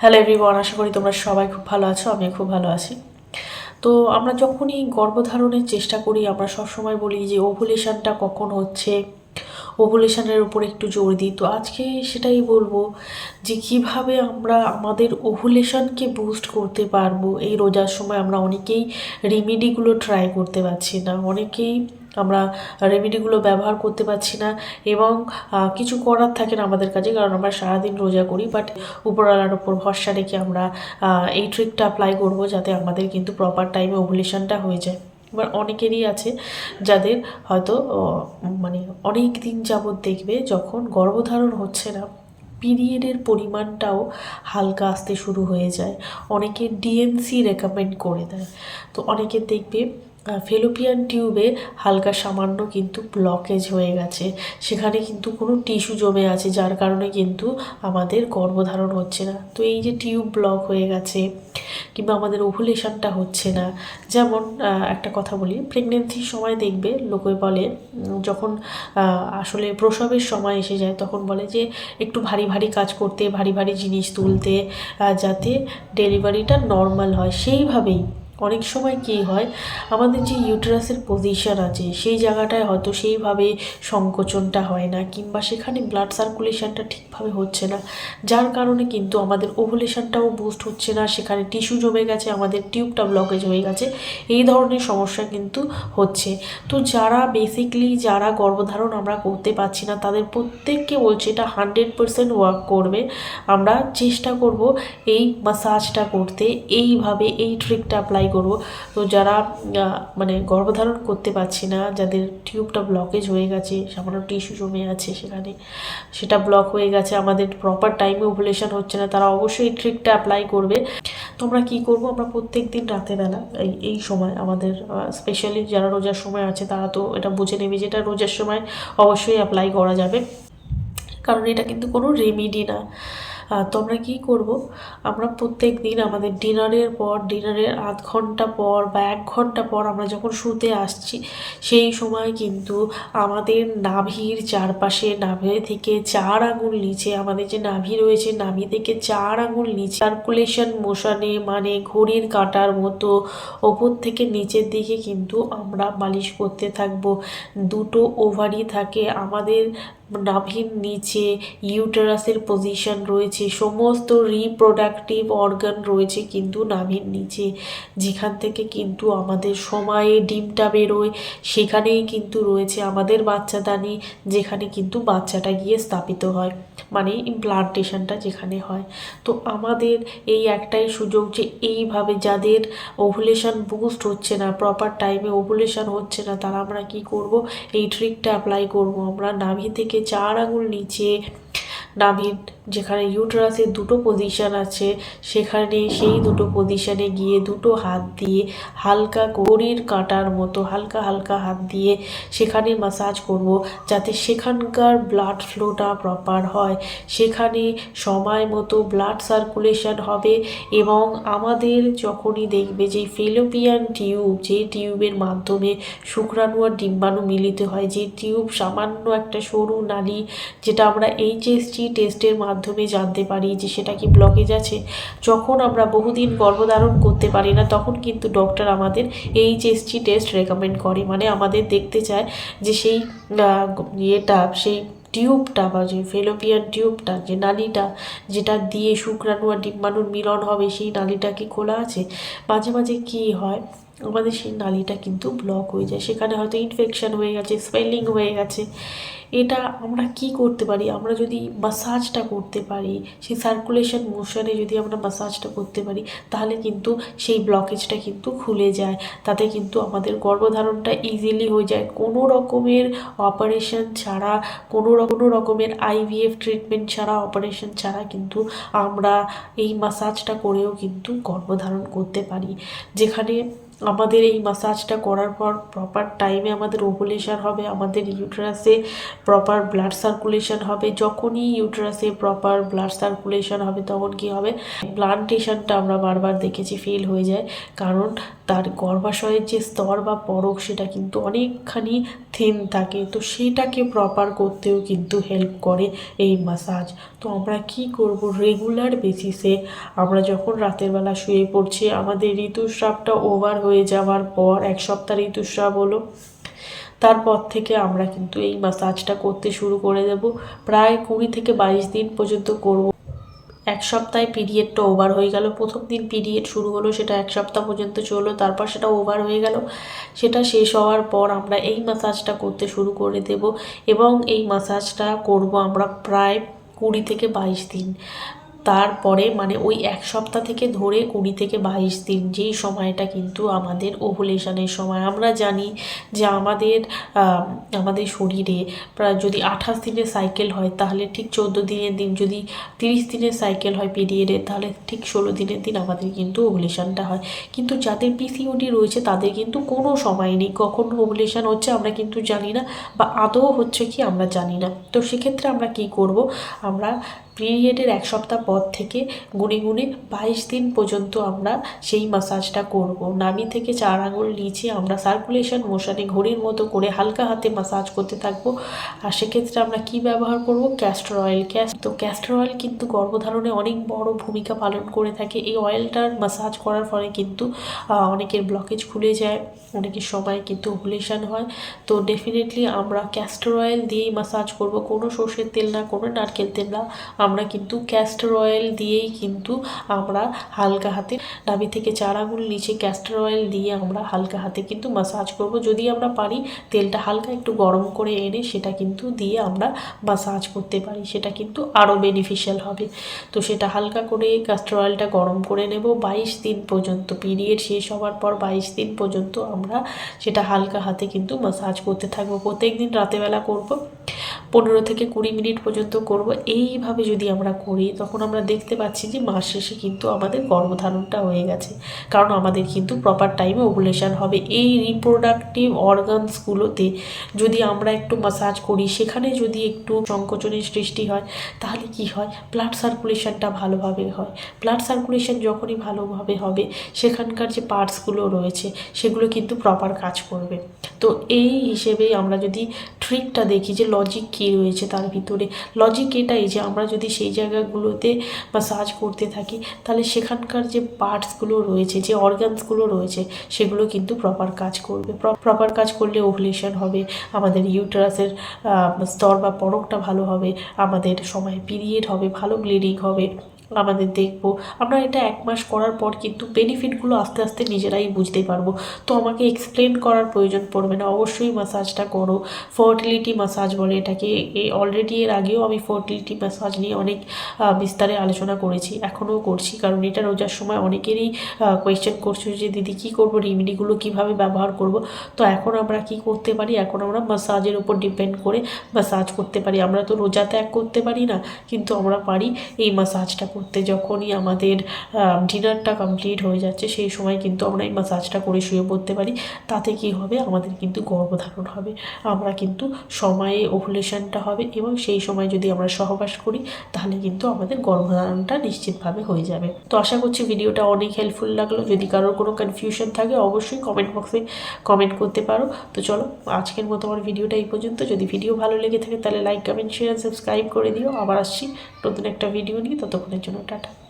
Hello everyone আশা করি তোমরা সবাই খুব ভালো আছো আমি খুব ভালো আছি। তো আমরা যখনই গর্ভধারণের চেষ্টা করি, আমরা সবসময় বলি যে ওভুলেশনটা কখন হচ্ছে ওভুলেশনের উপর একটু জোর দিই। তো আজকে সেটাই বলব যে কীভাবে আমরা আমাদের ওভুলেশনকে বুস্ট করতে পারব, এই রোজার সময় আমরা অনেকেই রেমেডিগুলো ট্রাই করতে পারছি না, অনেকেই আমরা রেমেডিগুলো ব্যবহার করতে পারছি না এবং কিছু করার থাকে না আমাদের কাছে কারণ আমরা সারাদিন রোজা করি বাট উপরওয়ালার ওপর ভরসা রেখে আমরা এই ট্রিকটা অ্যাপ্লাই করব যাতে আমাদের কিন্তু প্রপার টাইমে ওভুলেশনটা হয়ে যায়। এবার অনেকেরই আছে যাদের হয়তো মানে অনেক দিন যাবৎ দেখবে যখন গর্ভধারণ হচ্ছে না পিরিয়ডের পরিমাণটাও হালকা আসতে শুরু হয়ে যায়। অনেকে ডিএনসি রেকমেন্ড করে দেয়। তো অনেকে দেখবে ফেলোপিয়ান টিউবে হালকা সামান্য কিন্তু ব্লকেজ হয়ে গেছে। সেখানে কিন্তু কোনো টিস্যু জমে আছে, যার কারণে কিন্তু আমাদের গর্ভধারণ হচ্ছে না। তো এই যে টিউব ব্লক হয়ে গেছে, কিংবা আমাদের ওভুলেশনটা হচ্ছে না, যেমন একটা কথা বলি প্রেগনেন্সির সময় দেখবে, লোকে বলে যখন আসলে প্রসবের সময় এসে যায়, তখন বলে যে একটু ভারী ভারী কাজ করতে, ভারী ভারী জিনিস তুলতে যাতে ডেলিভারিটা নর্মাল হয়। সেইভাবেই অনেক সময় কী হয়, আমাদের যে ইউটেরাসের পজিশন আছে, সেই জায়গাটায় হয়তো সেইভাবে সংকোচনটা হয় না, কিংবা সেখানে ব্লাড সার্কুলেশনটা ঠিকভাবে হচ্ছে না। যার কারণে কিন্তু আমাদের ওভুলেশনটাও বুস্ট হচ্ছে না, সেখানে টিস্যু জমে গেছে, আমাদের টিউবটা ব্লকেজ হয়ে গেছে, এই ধরনের সমস্যা কিন্তু হচ্ছে। তো যারা বেসিকলি যারা গর্ভধারণ আমরা করতে পারছি না, তাদের প্রত্যেককে বলছি এটা হান্ড্রেড পারসেন্ট ওয়ার্ক করবে। আমরা চেষ্টা করব এই মাসাজটা করতে, এইভাবে এই ট্রিকটা অ্যাপ্লাই করব। তো যারা মানে গর্ভধারণ করতে পারছি না, যাদের টিউবটা ব্লকেজ হয়ে গেছে, সামান্য টিস্যু জমে আছে সেখানে, সেটা ব্লক হয়ে গেছে, আমাদের প্রপার টাইমে ওভুলেশন হচ্ছে না, তারা অবশ্যই এই ট্রিকটা অ্যাপ্লাই করবে। তো আমরা কী করব? আমরা প্রত্যেক দিন রাতেরবেলা এই এই সময় আমাদের স্পেশালি যারা রোজার সময় আছে, তারা তো এটা বুঝে নেবে যেটা রোজার সময় অবশ্যই অ্যাপ্লাই করা যাবে। কারণ এটা কিন্তু কোনো রেমিডি না। তো আমরা কী করব? আমরা প্রত্যেক দিন আমাদের ডিনারের পর, ডিনারের আধ ঘণ্টা পর বা এক ঘণ্টা পর আমরা যখন শুতে আসছি, সেই সময় কিন্তু আমাদের নাভির চারপাশে, নাভি থেকে চার আঙুল নিচে, আমাদের যে নাভি রয়েছে, নাভি থেকে চার আঙুল নিচে সার্কুলেশন মোশনে মানে ঘড়ির কাঁটার মতো ওপর থেকে নিচের দিকে কিন্তু আমরা মালিশ করতে থাকব। দুটো ওভারি থাকে আমাদের নাভির নিচে ইউটেরাসের পজিশন রয়েছে, সমস্ত রিপ্রোডাক্টিভ অর্গান রয়েছে কিন্তু নাভির নিচে। যেখান থেকে কিন্তু আমাদের সময়ে ডিমটা বেরোয়, সেখানেই কিন্তু রয়েছে আমাদের বাচ্চাদানি, যেখানে কিন্তু বাচ্চাটা গিয়ে স্থাপিত হয় মানে ইমপ্লান্টেশনটা যেখানে হয়। তো আমাদের এই একটাই সুযোগ যে এইভাবে যাদের ওভুলেশন বুস্ট হচ্ছে না প্রপার টাইমে ওভুলেশন হচ্ছে না, তারা আমরা কি করব? এই ট্রিকটা অ্যাপ্লাই করব। আমরা নাভি থেকে চার আঙুল নিচে নাভির যেখানে ইউটেরাসের দুটো পজিশন আছে, সেখানে সেই দুটো পজিশানে গিয়ে দুটো হাত দিয়ে হালকা গড়ির কাঁটার মতো হালকা হালকা হাত দিয়ে সেখানে মাসাজ করব, যাতে সেখানকার ব্লাড ফ্লোটা প্রপার হয়। সেখানে সময় মতো ব্লাড সার্কুলেশন হবে এবং আমাদের যখনই দেখবে যে ফেলোপিয়ান টিউব যে টিউবের মাধ্যমে শুক্রাণু আর ডিম্বাণু মিলিত হয়, যে টিউব সামান্য একটা সরু নালী, যেটা আমরা এইচএসজি টেস্টের মাধ্যমে জানতে পারি যে সেটা কি ব্লকেজ আছে। যখন আমরা বহুদিন গর্ভধারণ করতে পারি না, তখন কিন্তু ডক্টর আমাদের এইচএসজি টেস্ট রেকমেন্ড করে। মানে আমাদের দেখতে চায় যে সেই ইয়েটা, সেই টিউবটা বা যে ফেলোপিয়ান টিউবটা যে নালীটা, যেটা দিয়ে শুক্রাণু আর ডিম্বাণুর মিলন হবে, সেই নালীটা কি খোলা আছে? মাঝে মাঝে কি হয় আমাদের সেই নালীটা কিন্তু ব্লক হয়ে যায়। সেখানে হয়তো ইনফেকশান হয়ে গেছে স্পেলিং হয়ে গেছে। এটা আমরা কি করতে পারি? আমরা যদি মাসাজটা করতে পারি, সেই সার্কুলেশন মোশনে যদি আমরা মাসাজটা করতে পারি, তাহলে কিন্তু সেই ব্লকেজটা কিন্তু খুলে যায়। তাতে কিন্তু আমাদের গর্ভধারণটা ইজিলি হয়ে যায়। কোনো রকমের অপারেশন ছাড়া, কোনো কোনো রকমের আইভিএফ ট্রিটমেন্ট ছাড়া অপারেশন ছাড়া কিন্তু আমরা এই মাসাজটা করেও কিন্তু গর্ভধারণ করতে পারি। যেখানে আমাদের এই মাসাজটা করার পর প্রপার টাইমে আমাদের ওভুলেশন হবে, আমাদের ইউটেরাসে প্রপার ব্লাড সার্কুলেশন হবে। যখনই ইউটেরাসে প্রপার ব্লাড সার্কুলেশন হবে, তখন কি হবে? প্লান্টেশনটা আমরা বারবার দেখেছি ফেল হয়ে যায়। কারণ তার গর্ভাশয়ের যে স্তর বা পরক, সেটা কিন্তু অনেকখানি থিন থাকে। তো সেটাকে প্রপার করতেও কিন্তু হেল্প করে এই মাসাজ তো আমরা কি করব? রেগুলার বেসিসে আমরা যখন রাতের বেলা শুয়ে পড়ছি, আমাদের ঋতুস্রাবটা ওভার হয়ে যাওয়ার পর এক সপ্তাহ ঋতুস্রাব হলো তারপর থেকে আমরা কিন্তু এই মাসাজটা করতে শুরু করে দেব। প্রায় কুড়ি থেকে বাইশ দিন পর্যন্ত করব। এক সপ্তাহে পিরিয়ডটা ওভার হয়ে গেল। প্রথম দিন পিরিয়ড শুরু হলো, সেটা এক সপ্তাহ পর্যন্ত চলল। তারপর সেটা ওভার হয়ে গেল। সেটা শেষ হওয়ার পর আমরা এই মাসাজটা করতে শুরু করে দেব। এবং এই মাসাজটা করব আমরা প্রায় কুড়ি থেকে বাইশ দিন। তারপরে মানে ওই এক সপ্তাহ থেকে ধরে কুড়ি থেকে বাইশ দিন যেই সময়টা কিন্তু আমাদের ওভুলেশনের সময়। আমরা জানি যে আমাদের আমাদের শরীরে প্রায় যদি আঠাশ দিনের সাইকেল হয় তাহলে ঠিক চোদ্দ দিনের দিন, যদি তিরিশ দিনের সাইকেল হয় পিরিয়ডের তাহলে ঠিক ষোলো দিনের দিন আমাদের কিন্তু ওভুলেশনটা হয়। কিন্তু যাদের পিসিওডি রয়েছে তাদের কিন্তু কোনো সময় নেই। কখন ওভুলেশন হচ্ছে আমরা কিন্তু জানি না বা আদৌ হচ্ছে কি আমরা জানি না। তো সেক্ষেত্রে আমরা কি করব? আমরা পিরিয়ডের এক সপ্তাহ পর থেকে গুনে গুনে বাইশ দিন পর্যন্ত আমরা সেই মাসাজটা করব। নাভি থেকে চার আঙুল নিচে আমরা সার্কুলেশন মোশনে ঘড়ির মতো করে হালকা হাতে মাসাজ করতে থাকব। আর সেক্ষেত্রে আমরা কি ব্যবহার করব? ক্যাস্টর অয়েল ক্যাস তো ক্যাস্টর অয়েল কিন্তু গর্ভধারণে অনেক বড় ভূমিকা পালন করে থাকে। এই অয়েলটার মাসাজ করার ফলে কিন্তু অনেকের ব্লকেজ খুলে যায়, অনেকের সময় কিন্তু ওভুলেশন হয়। তো ডেফিনেটলি আমরা ক্যাস্টর অয়েল দিয়েই মাসাজ করব। কোনো সর্ষের তেল না, কোনো নারকেল তেল না। আমরা কিন্তু ক্যাস্টর অয়েল দিয়েই কিন্তু আমরা হালকা হাতে নাভি থেকে চার আঙুল নিচে ক্যাস্টার অয়েল দিয়ে আমরা হালকা হাতে কিন্তু মাসাজ করব। যদি আমরা পারি তেলটা হালকা একটু গরম করে এনে সেটা কিন্তু দিয়ে আমরা মাসাজ করতে পারি। সেটা কিন্তু আরও বেনিফিশিয়াল হবে। তো সেটা হালকা করে ক্যাস্টর অয়েলটা গরম করে নেব। বাইশ দিন পর্যন্ত পিরিয়ড শেষ হওয়ার পর বাইশ দিন পর্যন্ত আমরা সেটা হালকা হাতে কিন্তু মাসাজ করতে থাকব। প্রত্যেক দিন রাতেবেলা করব। পনেরো থেকে কুড়ি মিনিট পর্যন্ত করব। এইভাবে যদি আমরা করি, তখন আমরা দেখতে পাচ্ছি যে মাস শেষে কিন্তু আমাদের গর্ভধারণটা হয়ে গেছে। কারণ আমাদের কিন্তু প্রপার টাইমে ওভুলেশন হবে। এই রিপ্রোডাক্টিভ অর্গানসগুলোতে যদি আমরা একটু মাসাজ করি, সেখানে যদি একটু সংকোচনের সৃষ্টি হয়, তাহলে কি হয়? ব্লাড সার্কুলেশনটা ভালোভাবে হয়। ব্লাড সার্কুলেশন যখনই ভালোভাবে হবে, সেখানকার যে পার্টসগুলো রয়েছে, সেগুলো কিন্তু প্রপার কাজ করবে। তো এই হিসেবেই আমরা যদি ট্রিকটা দেখি যে লজিক কী রয়েছে তার ভিতরে। লজিক এটাই যে আমরা যদি সেই জায়গাগুলোতে বা সার্চ করতে থাকি, তাহলে সেখানকার যে পার্টসগুলো রয়েছে, যে অর্গানসগুলো রয়েছে, সেগুলো কিন্তু প্রপার কাজ করবে। প্রপার কাজ করলে ওভুলেশন হবে, আমাদের ইউটারাসের স্তর বা পরকটা ভালো হবে, আমাদের সময় পিরিয়ড হবে, ভালো ব্লিডিং হবে। আমাদের দেখব। আমরা এটা এক মাস করার পর কিন্তু বেনিফিটগুলো আস্তে আস্তে নিজেরাই বুঝতে পারব। তো আমাকে এক্সপ্লেন করার প্রয়োজন পড়বে না। অবশ্যই মাসাজটা করো। ফার্টিলিটি মাসাজ বলে এটাকে। অলরেডি এর আগেও আমি ফার্টিলিটি মাসাজ নিয়ে অনেক বিস্তারে আলোচনা করেছি। এখনও করছি। কারণ এটা রোজার সময় অনেকেরই কোয়েশ্চেন করছে যে, দিদি, কী করব? রেমিডিগুলো কীভাবে ব্যবহার করব? তো এখন আমরা কি করতে পারি? এখন আমরা মাসাজের উপর ডিপেন্ড করে মাসাজ করতে পারি। আমরা তো রোজা ত্যাগ করতে পারি না। কিন্তু আমরা পারি এই মাসাজটা করতে যখনই আমাদের ডিনারটা কমপ্লিট হয়ে যাচ্ছে, সেই সময় কিন্তু আমরা এই মাসাজটা করে শুয়ে পড়তে পারি। তাতে কি হবে? আমাদের কিন্তু গর্ভধারণ হবে। আমরা কিন্তু সময়ে ওভুলেশনটা হবে এবং সেই সময় যদি আমরা সহবাস করি, তাহলে কিন্তু আমাদের গর্ভধারণটা নিশ্চিতভাবে হয়ে যাবে। তো আশা করছি ভিডিওটা অনেক হেল্পফুল লাগল। যদি কারোর কোনো কনফিউশন থাকে, অবশ্যই কমেন্ট বক্সে কমেন্ট করতে পারো। তো চলো, আজকের মতো আমার ভিডিওটা এই পর্যন্ত। যদি ভিডিও ভালো লেগে থাকে, তাহলে লাইক কমেন্ট শেয়ার সাবস্ক্রাইব করে দিও। আবার আসছি নতুন একটা ভিডিও নিয়ে। ততক্ষণের জন্য টাটা।